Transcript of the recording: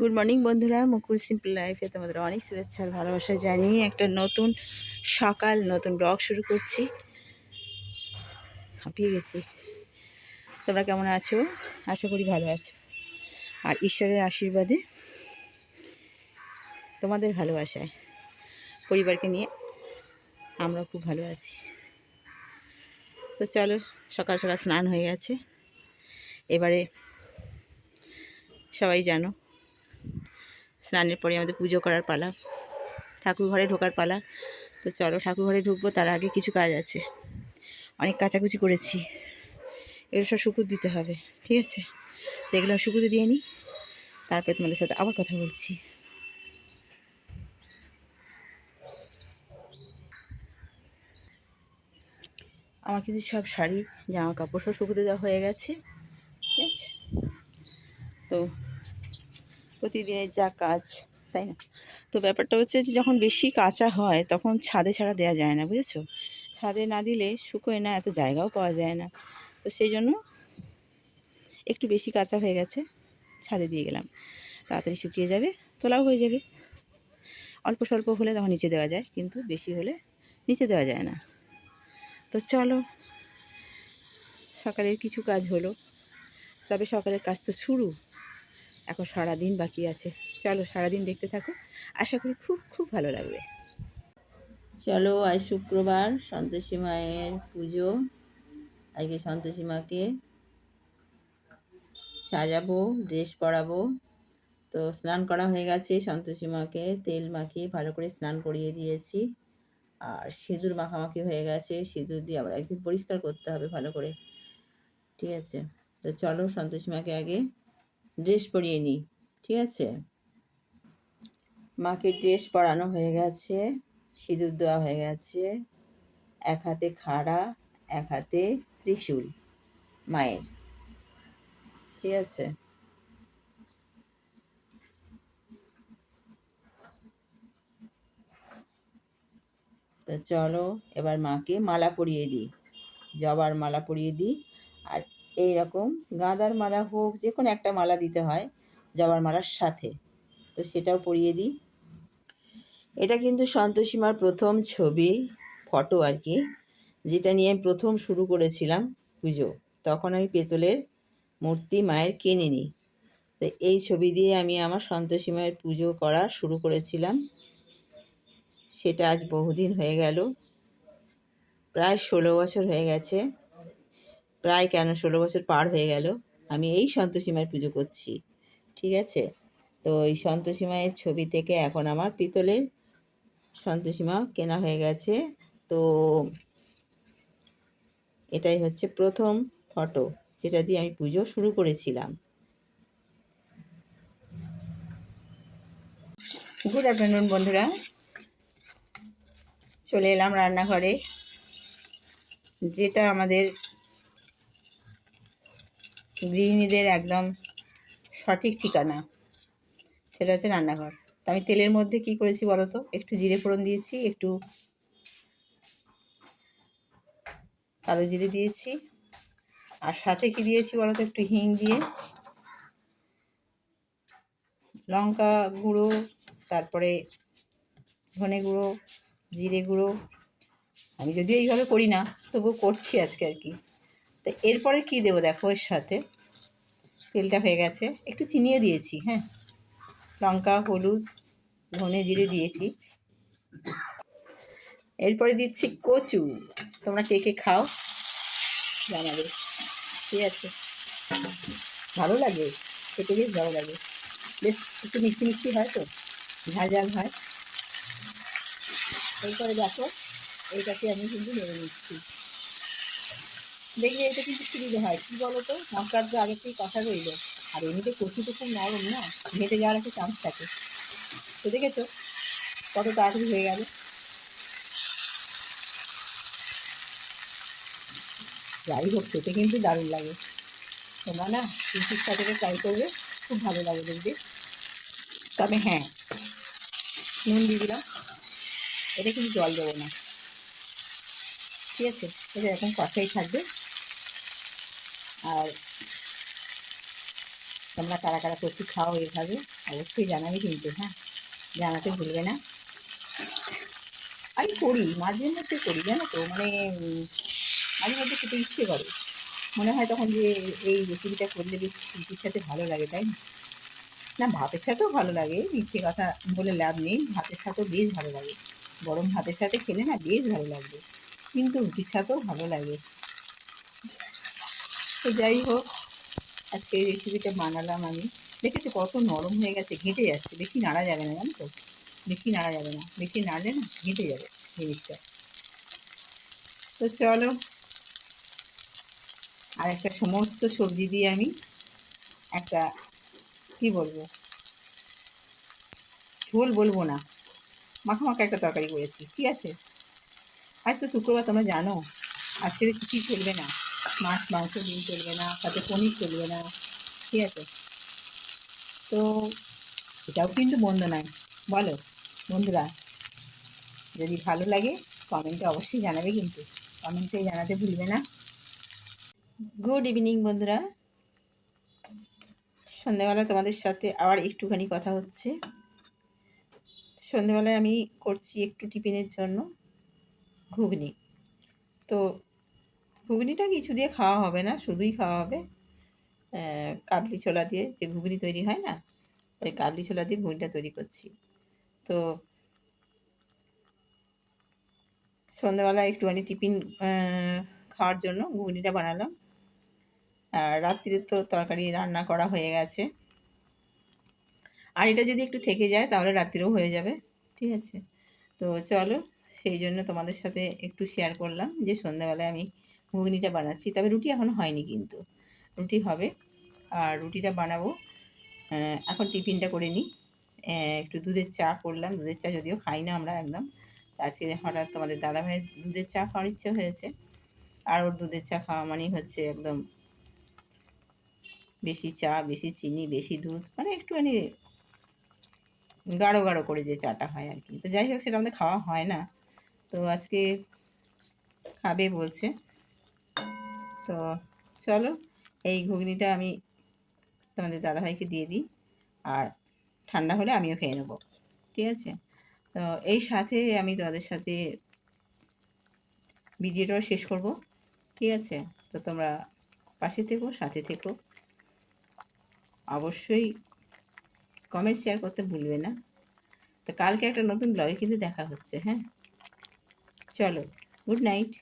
Good morning বন্ধুরা। মুকুল simple লাইফে তোমাদের অনেক শুভেচ্ছা আর ভালোবাসা জানিয়ে একটা নতুন সকাল, নতুন ব্লগ শুরু করছি। হাঁপিয়ে গেছি। তোমরা কেমন আছো? আশা করি ভালো আছো। আর ঈশ্বরের আশীর্বাদে তোমাদের ভালোবাসায়, পরিবারকে নিয়ে আমরা খুব ভালো আছি। তো চলো, সকাল সকাল স্নান হয়ে গেছে। এবারে সবাই জানো স্নানের পরে আমাদের পুজো করার পালা ঠাকুর ঘরে ঢোকার পালা। তো চলো ঠাকুর ঘরে ঢুকবো, তার আগে কিছু কাজ আছে। অনেক কাচাকুচি করেছি। এগুলো সব শুকুর দিতে হবে, ঠিক আছে? তো এগুলো শুকুতে দিয়ে নিই তারপরে তোমাদের সাথে আবার কথা বলছি। আমার কিন্তু সব শাড়ি, জামা কাপড় সব শুকুতে দেওয়া হয়ে গেছে, ঠিক আছে? তো প্রতিদিনের যা কাজ, তাই না? তো ব্যাপারটা হচ্ছে যে যখন বেশি কাঁচা হয়, তখন ছাদে ছাড়া দেওয়া যায় না, বুঝেছ? ছাদে না দিলে শুকোয় না, এত জায়গাও পাওয়া যায় না। তো সেই জন্য একটু বেশি কাঁচা হয়ে গেছে, ছাদে দিয়ে গেলাম। তাড়াতাড়ি শুকিয়ে যাবে, তোলাও হয়ে যাবে। অল্প স্বল্প হলে তখন নিচে দেওয়া যায়, কিন্তু বেশি হলে নিচে দেওয়া যায় না। তো চলো, সকালের কিছু কাজ হলো। তবে সকালের কাজ তো শুরু। এখন সারাদিন বাকি আছে। চলো সারাদিন দেখতে থাকো। আশা করি খুব খুব ভালো লাগবে। চলো, আজ শুক্রবার সন্তোষী মায়ের পুজো। আজকে সন্তোষী মাকে সাজাবো, ড্রেস পরাবো। তো স্নান করা হয়ে গেছে সন্তোষী মাকে। তেল মাখিয়ে ভালো করে স্নান করিয়ে দিয়েছি। আর সিঁদুর মাখামাখি হয়ে গেছে। সিঁদুর দিয়ে আবার একদিন পরিষ্কার করতে হবে ভালো করে। ঠিক আছে? তো চলো সন্তোষী মাকে আগে ড্রেস পরিয়ে নিই, ঠিক আছে? মাকে ড্রেস পরানো হয়ে গেছে, সিঁদুর দেওয়া হয়ে গেছে, এক হাতে খাড়া, এক হাতে ত্রিশূল, মায়ের, ঠিক আছে? তো চলো, এবার মাকে মালা পরিয়ে দিই, জবার মালা পরিয়ে দিই, আর এই রকম গাঁদার মালা হোক, যে কোনো একটা মালা দিতে হয় জবার মালার সাথে। তো সেটাও পরিয়ে দিই। এটা কিন্তু সন্তোষীমার প্রথম ছবি, ফটো আর কি, যেটা নিয়ে আমি প্রথম শুরু করেছিলাম পুজো। তখন আমি পেতলের মূর্তি মায়ের কিনে নিই তো এই ছবি দিয়ে আমি আমার সন্তোষী মায়ের পুজো করা শুরু করেছিলাম। সেটা আজ বহুদিন হয়ে গেল। প্রায় ষোলো বছর হয়ে গেছে। প্রায় কেন ষোলো বছর পার হয়ে গেল, আমি এই সন্তোষী মায়ের পুজো করছি, ঠিক আছে? তো এই সন্তোষী মায়ের ছবি থেকে এখন আমার পিতলের সন্তোষী মা কেনা হয়ে গেছে। তো এটাই হচ্ছে প্রথম ফটো, যেটা দিয়ে আমি পুজো শুরু করেছিলাম। গুড আফটারনুন বন্ধুরা। চলে এলাম রান্নাঘরে, যেটা আমাদের গৃহিণীদের একদম সঠিক ঠিকানা, সেটা হচ্ছে রান্নাঘর। তো আমি তেলের মধ্যে কি করেছি বলো তো? একটু জিরে ফোড়ন দিয়েছি, একটু কালো জিরে দিয়েছি, আর সাথে কি দিয়েছি বলো তো? একটু হিং দিয়ে লঙ্কা গুঁড়ো, তারপরে ধনে গুঁড়ো, জিরে গুঁড়ো। আমি যদিও এইভাবে করি না, তবুও করছি আজকে আর কি। তো এরপরে কি দেবো দেখো এর সাথে? তেলটা হয়ে গেছে। একটু চিনিয়ে দিয়েছি হ্যাঁ? লঙ্কা, হলুদ, ধনে জিরে দিয়েছি। এরপরে দিচ্ছি কচু। তোমরা কে কে খাও? জানাবে। ঠিক আছে। ভালো লাগে। খেতে বেশ ভালো লাগে। বেশ একটু মিষ্টি মিষ্টি হয় তো? ঝাল হয়। এরপরে দেখো, এইটাকে আমি কিন্তু নেড়ে নিচ্ছি। দেখবে এটা কিন্তু সুবিধা হয়। কী বলো তো মশলার তো আগে থেকে কথা রইল। আর এমনিতে কচু তো খুব নরম না? ঘেটে যাওয়ার একটা চান্স থাকে। তো দেখেছ? কত তাড়াতাড়ি হয়ে গেল। যাই হোক, খেতে কিন্তু দারুণ লাগে। তোমরা না কৃষির সাথে ট্রাই করবে, খুব ভালো লাগে দেখবে তবে হ্যাঁ নুন দিয়ে দিলাম। এটা কিন্তু জল দেবো না। ঠিক আছে? এটা এখন কষাই থাকবে। আর তোমরা কারা কারা কচু খাও এইভাবে, অবশ্যই জানাবে কিন্তু হ্যাঁ? জানাতে ভুলবে না। আমি করি, মাঝে মধ্যে করি, জানো তো? মানে মাঝে মধ্যে খেতে ইচ্ছে করে। মনে হয় তখন যে এই রেসিপিটা করলে বেশ রুটির সাথে ভালো লাগে, তাই না? না, ভাতের সাথেও ভালো লাগে, মিথ্যে কথা বলে লাভ নেই। ভাতের সাথেও বেশ ভালো লাগে। গরম ভাতের সাথে খেলে না বেশ ভালো লাগবে। কিন্তু রুটির সাথেও ভালো লাগে। তো যাই হোক, আজকে এই রেসিপিটা বানালাম আমি। দেখেছি কত নরম হয়ে গেছে, ঘেঁটে যাচ্ছে। বেশি নাড়া যাবে না, জানো তো? বেশি নাড়া যাবে না। বেশি নাড়লে না ঘেঁটে যাবে জিনিসটা। তো চলো, আর একটা সমস্ত সবজি দিয়ে আমি একটা, কি বলব? ঝোল বলব না। মাখা মাখা একটা তরকারি করেছি। ঠিক আছে? আজ তো শুক্রবার, তোমরা জানো। আজকে কিছুই চলবে না। মাছ, মাংস ডিম চলবে না, সাথে পনির চলবে না, ঠিক আছে? তো এটাও কিন্তু বন্ধ নয়। বলো, বন্ধুরা, যদি ভালো লাগে কমেন্টে অবশ্যই জানাবে কিন্তু। কমেন্টে জানাতে ভুলবে না। গুড ইভিনিং বন্ধুরা। সন্ধেবেলা তোমাদের সাথে আবার একটুখানি কথা হচ্ছে। সন্ধেবেলায় আমি করছি একটু টিফিনের জন্য ঘুগনি। তো ঘুগনিটা কিছু দিয়ে খাওয়া হবে না, শুধুই খাওয়া হবে। কাবলি ছোলা দিয়ে যে ঘুগনি তৈরি হয় না, ওই কাবলি ছোলা দিয়ে ঘুগনিটা তৈরি করছি। তো সন্ধ্যাবেলা একটুখানি টিফিন খাওয়ার জন্য ঘুগনিটা বানালাম। আর রাত্রিরে তো তরকারি রান্না করা হয়ে গেছে। আর এটা যদি একটু থেকে যায়, তাহলে রাত্রিরেও হয়ে যাবে, ঠিক আছে? তো চলো, সেই জন্য তোমাদের সাথে একটু শেয়ার করলাম যে সন্ধ্যাবেলায় আমি ঘুগনিটা বানাচ্ছি, তবে রুটি এখনও হয়নি কিন্তু। রুটি হবে, আর রুটিটা বানাবো। এখন টিফিনটা করে নিই। একটু দুধের চা করলাম, দুধের চা যদিও খাই না আমরা একদম। আজকে হঠাৎ তোমাদের দাদা ভাইয়ের দুধের চা খাওয়ার ইচ্ছে হয়েছে। আর ওর দুধের চা খাওয়া মানেই হচ্ছে একদম বেশি চা, বেশি চিনি, বেশি দুধ মানে একটুখানি গাঢ় গাঢ় করে যে চাটা হয় আর কি। তো যাই হোক, সেটা আমাদের খাওয়া হয় না। তো আজকে খাবে বলছে। তো চলো, এই ঘুগনিটা আমি তোমাদের দাদাভাইকে দিয়ে দিই আর ঠান্ডা হলে আমিও খেয়ে নেব, ঠিক আছে? তো এই সাথে আমি তোমাদের সাথে ভিডিওটাও শেষ করব, ঠিক আছে? তো তোমরা পাশে থেকো, সাথে থেকো। অবশ্যই কমেন্ট শেয়ার করতে ভুলবে না। তো কালকে একটা নতুন ব্লগে কিন্তু দেখা হচ্ছে হ্যাঁ? চলো গুড নাইট